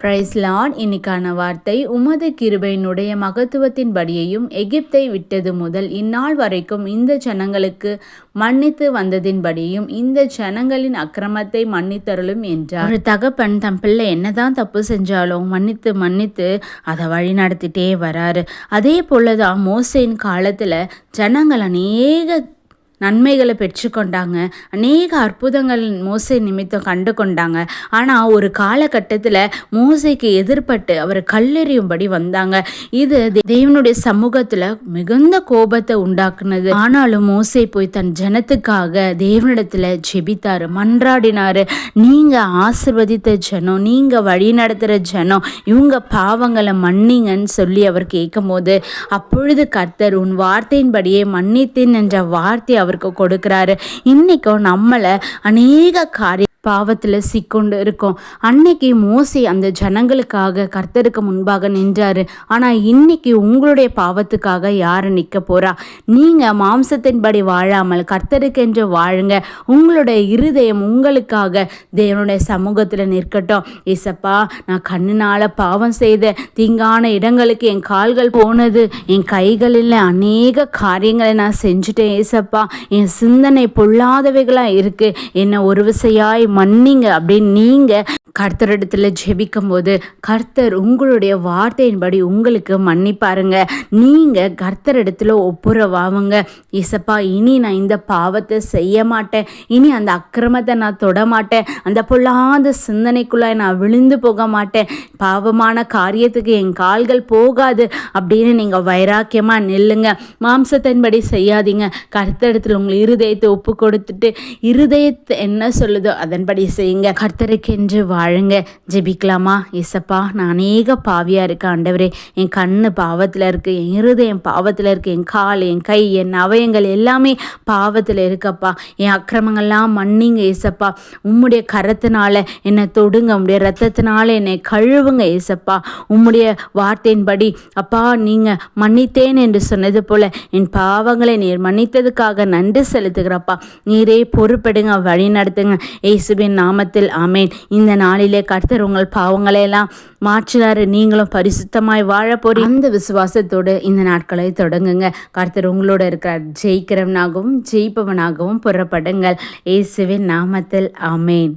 பிரைஸ்லான் இன்னைக்கான வார்த்தை உமது கிருபையினுடைய மகத்துவத்தின்படியையும் எகிப்தை விட்டது முதல் இந்நாள் வரைக்கும் இந்த ஜனங்களுக்கு மன்னித்து வந்ததின்படியும் இந்த ஜனங்களின் அக்கிரமத்தை மன்னித்தருளும் என்றார். ஒரு தகப்பன் தன் பிள்ளை என்னதான் தப்பு செஞ்சாலும் மன்னித்து மன்னித்து அதை வழி நடத்திட்டே வராரு. அதே போலதான் மோசையின் காலத்துல ஜனங்கள் அநேக நன்மைகளை பெற்றுக்கொண்டாங்க. அநேக அற்புதங்கள் மோசை நிமித்தம் கண்டு கொண்டாங்க ஆனால் ஒரு காலகட்டத்தில் மோசைக்கு எதிர்பட்டு அவர் கல்லெறியும்படி வந்தாங்க. இது தேவனுடைய சமூகத்தில் மிகுந்த கோபத்தை உண்டாக்குனது. ஆனாலும் மோசை போய் தன் ஜனத்துக்காக தேவனிடத்தில் ஜெபித்தார் மன்றாடினார். நீங்கள் ஆசிர்வதித்த ஜனம் நீங்கள் வழி நடத்துகிற ஜனம் இவங்க பாவங்களை மன்னிங்கன்னு சொல்லி அவர் கேட்கும் போது அப்பொழுது கர்த்தர் உன் வார்த்தையின்படியே மன்னித்தேன் என்ற வார்த்தை அவருக்கு கொடுக்குறாரு. இன்றைக்கும் நம்மளை அநேக காரியம் பாவத்தில் சிக்கொண்டு இருக்கோம். அன்னைக்கு மோசி அந்த ஜனங்களுக்காக கர்த்தருக்கு முன்பாக நின்றாரு. ஆனால் இன்னைக்கு உங்களுடைய பாவத்துக்காக யார் நிற்க போறா? நீங்கள் மாம்சத்தின்படி வாழாமல் கர்த்தருக்கென்று வாழுங்க. உங்களுடைய இருதயம் உங்களுக்காக தேவனுடைய சமூகத்தில் நிற்கட்டும். ஏசப்பா நான் கண்ணினால் பாவம் செய்த தீங்கான இடங்களுக்கு என் கால்கள் போனது என் கைகளில் அநேக காரியங்களை நான் செஞ்சுட்டேன். ஏசப்பா என் சிந்தனை பொல்லாதவைகளாக இருக்குது என்னை ஒரு விசையாய் மன்னிங்க அப்படின்னு நீங்கள் கர்த்தரிடத்தில் ஜெபிக்கும் போது கர்த்தர் உங்களுடைய வார்த்தையின்படி உங்களுக்கு மன்னிப்பாருங்க. நீங்கள் கர்த்தரிடத்தில் ஒப்புரவாவுங்க இசப்பா இனி நான் இந்த பாவத்தை செய்ய மாட்டேன். இனி அந்த அக்கிரமத்தை நான் தொட மாட்டேன். அந்த பொல்லாத சிந்தனைக்குள்ளே நான் விழுந்து போக மாட்டேன். பாவமான காரியத்துக்கு என் கால்கள் போகாது அப்படின்னு நீங்கள் வைராக்கியமாக நில்லுங்க. மாம்சத்தின்படி செய்யாதீங்க. கர்த்தரிடத்தில் உங்கள் இருதயத்தை ஒப்பு கொடுத்துட்டு இருதயத்தை என்ன சொல்லுதோ அதன்படி செய்யுங்க. கர்த்தருக்கென்று வாழ வாழுங்க. ஜெபிக்கலாமா? இசப்பா நான் அநேக பாவியாக இருக்கேன் ஆண்டவரே என் கண்ணு பாவத்தில் இருக்குது என் இருதயம் பாவத்தில் இருக்குது என் கால் என் கை என் அவயங்கள் எல்லாமே பாவத்தில் இருக்கப்பா. என் அக்கிரமங்கள்லாம் மன்னிங்க இசப்பா உம்முடைய கரத்தினால என்னை தொடுங்க உம்முடைய ரத்தத்தினால என்னை கழுவுங்க இசப்பா உம்முடைய வார்த்தையின்படி அப்பா நீங்கள் மன்னித்தேன் என்று சொன்னது போல என் பாவங்களை நீர் மன்னித்ததுக்காக நன்றி செலுத்துகிறப்பா. நீரே பொறுப்பெடுங்க வழி நடத்துங்க ஏசுபின் நாமத்தில் ஆமேன். இந்த நாளிலே கர்த்தர் உங்கள் பாவங்களை எல்லாம் மாற்றினாரு நீங்களும் பரிசுத்தமாய் வாழ போறீங்க அந்த விசுவாசத்தோடு இந்த நாட்களை தொடங்குங்க. கர்த்தர் உங்களோட இருக்கிறார் ஜெயிக்கிறவனாகவும் ஜெயிப்பவனாகவும் புறப்படுங்கள். இயேசுவின் நாமத்தில் ஆமேன்.